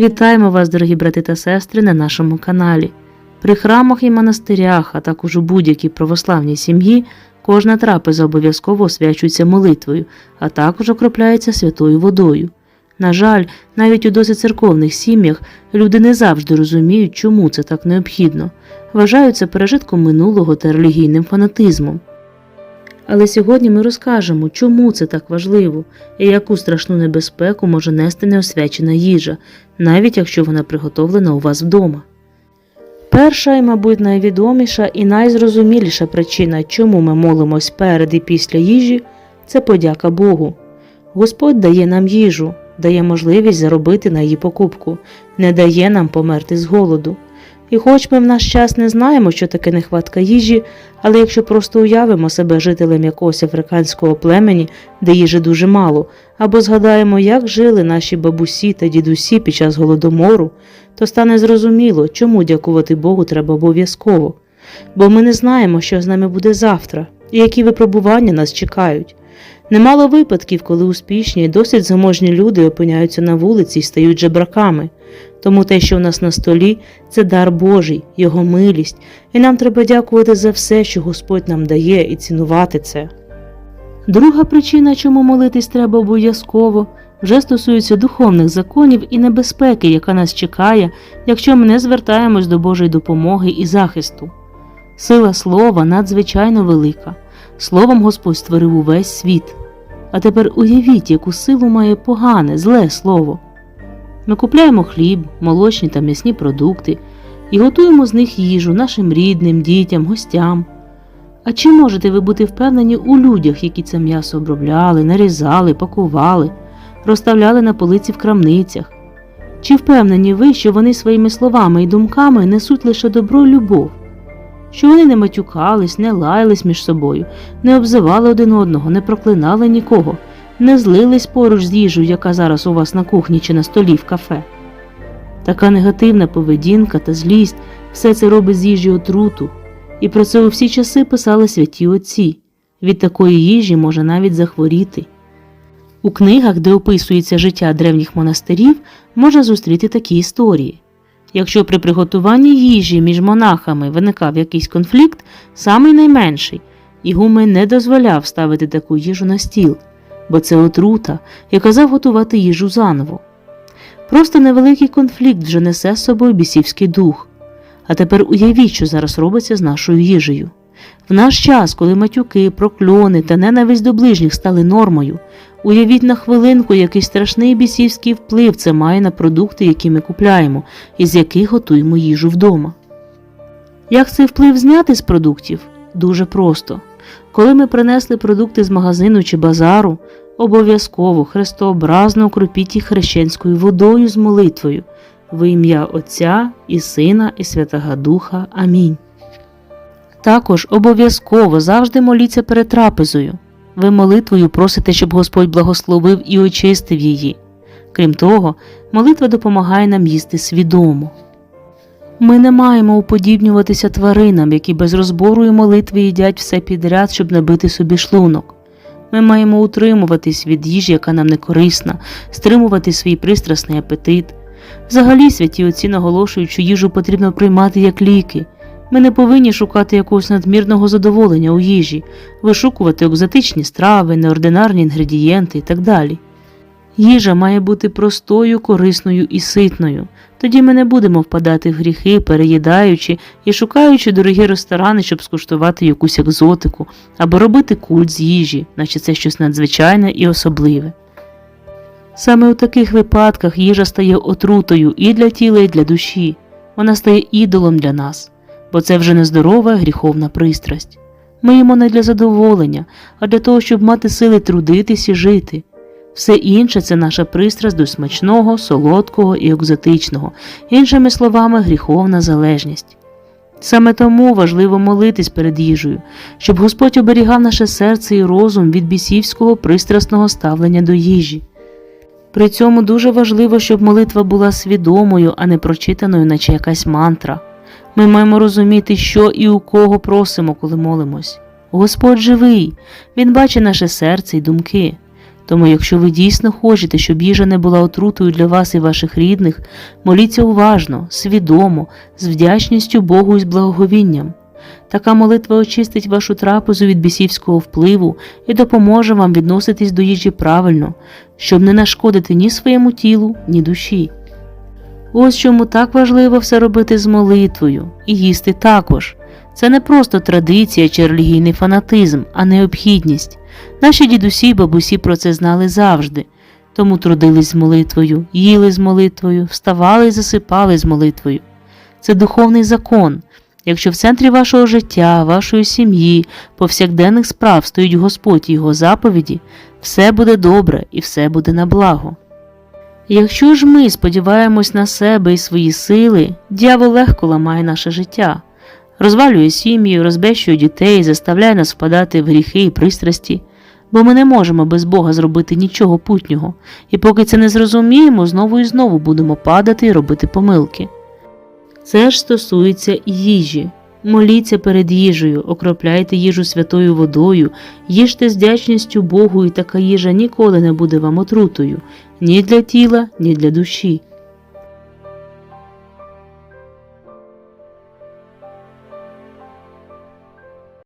Вітаємо вас, дорогі брати та сестри, на нашому каналі. При храмах і монастирях, а також у будь-якій православній сім'ї, кожна трапеза обов'язково освячується молитвою, а також окропляється святою водою. На жаль, навіть у досить церковних сім'ях люди не завжди розуміють, чому це так необхідно, вважають це пережитком минулого та релігійним фанатизмом. Але сьогодні ми розкажемо, чому це так важливо і яку страшну небезпеку може нести неосвячена їжа, навіть якщо вона приготовлена у вас вдома. Перша і, мабуть, найвідоміша і найзрозуміліша причина, чому ми молимось перед і після їжі, це подяка Богу. Господь дає нам їжу, дає можливість заробити на її покупку, не дає нам померти з голоду. І хоч ми в наш час не знаємо, що таке нехватка їжі, але якщо просто уявимо себе жителем якогось африканського племені, де їжі дуже мало, або згадаємо, як жили наші бабусі та дідусі під час голодомору, то стане зрозуміло, чому дякувати Богу треба обов'язково. Бо ми не знаємо, що з нами буде завтра, і які випробування нас чекають. Немало випадків, коли успішні і досить заможні люди опиняються на вулиці і стають жебраками. Тому те, що у нас на столі, це дар Божий, Його милість, і нам треба дякувати за все, що Господь нам дає, і цінувати це. Друга причина, чому молитись треба обов'язково, вже стосується духовних законів і небезпеки, яка нас чекає, якщо ми не звертаємось до Божої допомоги і захисту. Сила слова надзвичайно велика. Словом Господь створив увесь світ. А тепер уявіть, яку силу має погане, зле слово. Ми купляємо хліб, молочні та м'ясні продукти і готуємо з них їжу нашим рідним, дітям, гостям. А чи можете ви бути впевнені у людях, які це м'ясо обробляли, нарізали, пакували, розставляли на полиці в крамницях? Чи впевнені ви, що вони своїми словами і думками несуть лише добро і любов? Що вони не матюкались, не лаялись між собою, не обзивали один одного, не проклинали нікого, не злились поруч з їжею, яка зараз у вас на кухні чи на столі в кафе. Така негативна поведінка та злість все це робить з їжі отруту, і про це у всі часи писали святі отці. Від такої їжі може навіть захворіти. У книгах, де описується життя древніх монастирів, можна зустріти такі історії. Якщо при приготуванні їжі між монахами виникав якийсь конфлікт, самий найменший, Ігумен не дозволяв ставити таку їжу на стіл, бо це отрута і казав готувати їжу заново. Просто невеликий конфлікт вже несе з собою бісівський дух. А тепер уявіть, що зараз робиться з нашою їжею. В наш час, коли матюки, прокльони та ненависть до ближніх стали нормою, уявіть на хвилинку, який страшний бісівський вплив це має на продукти, які ми купляємо, і з яких готуємо їжу вдома. Як цей вплив зняти з продуктів? Дуже просто. Коли ми принесли продукти з магазину чи базару, обов'язково хрестообразно окропіть їх хрещенською водою з молитвою в ім'я Отця і Сина, і Святого Духа. Амінь. Також обов'язково завжди моліться перед трапезою. Ви молитвою просите, щоб Господь благословив і очистив її. Крім того, молитва допомагає нам їсти свідомо. Ми не маємо уподібнюватися тваринам, які без розбору і молитви їдять все підряд, щоб набити собі шлунок. Ми маємо утримуватись від їжі, яка нам не корисна, стримувати свій пристрасний апетит. Взагалі, святі отці наголошують, що їжу потрібно приймати як ліки. Ми не повинні шукати якогось надмірного задоволення у їжі, вишукувати екзотичні страви, неординарні інгредієнти і так далі. Їжа має бути простою, корисною і ситною. Тоді ми не будемо впадати в гріхи, переїдаючи і шукаючи дорогі ресторани, щоб скуштувати якусь екзотику, або робити культ з їжі, наче це щось надзвичайне і особливе. Саме у таких випадках їжа стає отрутою і для тіла, і для душі. Вона стає ідолом для нас, бо це вже нездорова гріховна пристрасть. Ми їмо не для задоволення, а для того, щоб мати сили трудитись і жити. Все інше це наша пристрасть до смачного, солодкого і екзотичного, іншими словами, гріховна залежність. Саме тому важливо молитись перед їжею, щоб Господь оберігав наше серце і розум від бісівського пристрасного ставлення до їжі. При цьому дуже важливо, щоб молитва була свідомою, а не прочитаною, наче якась мантра. Ми маємо розуміти, що і у кого просимо, коли молимось. Господь живий, Він бачить наше серце і думки. Тому, якщо ви дійсно хочете, щоб їжа не була отрутою для вас і ваших рідних, моліться уважно, свідомо, з вдячністю Богу і з благоговінням. Така молитва очистить вашу трапезу від бісівського впливу і допоможе вам відноситись до їжі правильно, щоб не нашкодити ні своєму тілу, ні душі. Ось чому так важливо все робити з молитвою і їсти також. Це не просто традиція чи релігійний фанатизм, а необхідність. Наші дідусі й бабусі про це знали завжди, тому трудились з молитвою, їли з молитвою, вставали і засипали з молитвою. Це духовний закон. Якщо в центрі вашого життя, вашої сім'ї, повсякденних справ стоїть Господь і його заповіді, все буде добре і все буде на благо. Якщо ж ми сподіваємось на себе і свої сили, дьявол легко ламає наше життя, розвалює сім'ю, розбещує дітей, заставляє нас впадати в гріхи і пристрасті, бо ми не можемо без Бога зробити нічого путнього, і поки це не зрозуміємо, знову і знову будемо падати і робити помилки. Це ж стосується їжі. Моліться перед їжею, окропляйте їжу святою водою, їжте з вдячністю Богу, і така їжа ніколи не буде вам отрутою ні для тіла, ні для душі.